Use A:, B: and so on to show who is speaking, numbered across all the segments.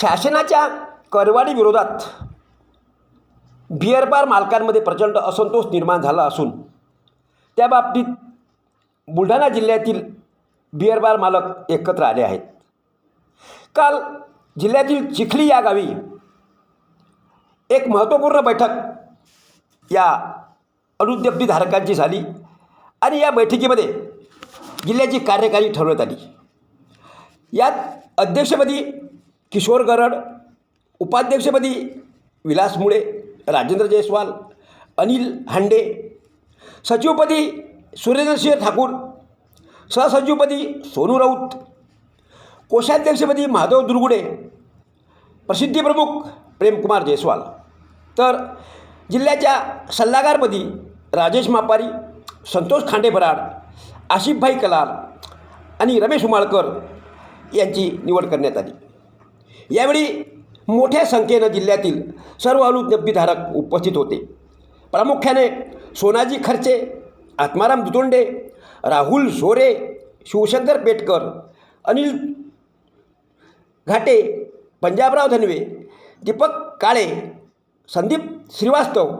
A: शासनाच्या करवाढी विरोधात beer bar मालकांमध्ये प्रचंड असंतोष निर्माण झाला असून त्या बाबतीत बुलढाणा जिल्ह्यातील बिअर बार मालक एकत्र आले आहेत. काल जिल्ह्यातील चिखली या गावी एक महत्त्वपूर्ण बैठक या अनुज्ञप्तीधारकांची झाली आणि या बैठकीमध्ये जिल्ह्याची कार्यकारी ठरवण्यात आली. यात अध्यक्षपदी किशोर गरड उपाध्यक्षपदी विलास मुळे राजेंद्र जयस्वाल अनिल हांडे सचिवपदी सुरेंद्रसिंह ठाकूर सहसचिवपदी सोनू राऊत कोषाध्यक्षपदी माधव दुर्गुडे प्रसिद्धीप्रमुख प्रेमकुमार जयस्वाल. तर जिल्ह्याच्या सल्लागारपदी राजेश मापारी संतोष खांडेबराड आशिफभाई कलाल आणि रमेश उमाळकर यांची निवड करण्यात आली. यावेळी मोठ्या संख्येनं जिल्ह्यातील सर्व अनुज्ञप्तीधारक उपस्थित होते. प्रामुख्याने सोनाजी खर्चे आत्माराम दुतोंडे राहुल सोरे शिवशंकर पेटकर अनिल घाटे पंजाबराव धनवे दीपक काळे संदीप श्रीवास्तव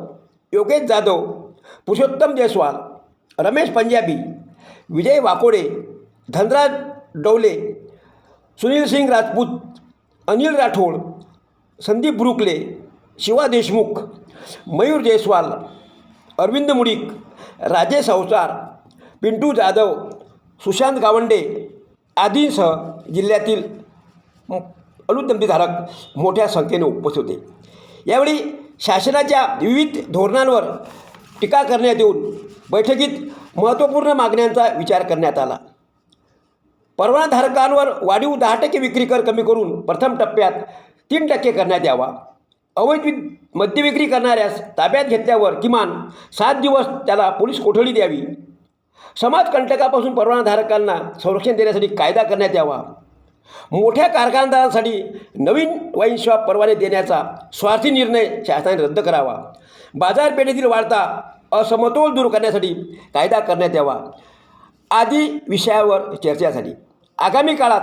A: योगेश जाधव पुरुषोत्तम जयस्वाल रमेश पंजाबी विजय वाकोडे धनराज डवले सुनील सिंग राजपूत अनिल राठोड संदीप ब्रुकले शिवा देशमुख मयूर जयस्वाल अरविंद मुडीक राजेश अवसार पिंटू जाधव सुशांत गावंडे आदींसह जिल्ह्यातील अनुदंबीधारक मोठ्या संख्येने उपस्थित होते. यावेळी शासनाच्या विविध धोरणांवर टीका करण्यात येऊन बैठकीत महत्त्वपूर्ण मागण्यांचा विचार करण्यात आला. परवानाधारकांवर वाढीव दहा टक्के विक्री कर कमी करून प्रथम टप्प्यात तीन टक्के करण्यात यावा. अवैध मद्यविक्री मद्य विक्री करणाऱ्यास ताब्यात घेतल्यावर किमान सात दिवस त्याला पोलीस कोठडी द्यावी. समाजकंटकापासून परवानाधारकांना संरक्षण देण्यासाठी कायदा करण्यात यावा. मोठ्या कारखानदारांसाठी नवीन वाईन शॉप परवाने देण्याचा स्वार्थी निर्णय शासनाने रद्द करावा. बाजारपेठेतील वाढता असमतोल दूर करण्यासाठी कायदा करण्यात यावा. आदी विषयावर चर्चा झाली. आगामी काळात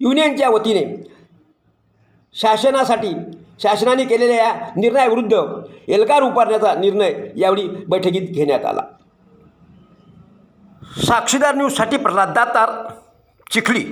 A: युनियनच्या वतीने शासनासाठी शासनाने केलेल्या या निर्णयाविरुद्ध एल्गार उभारण्याचा निर्णय यावेळी बैठकीत घेण्यात आला. साक्षीदार न्यूजसाठी प्रल्हाद दातार चिखली.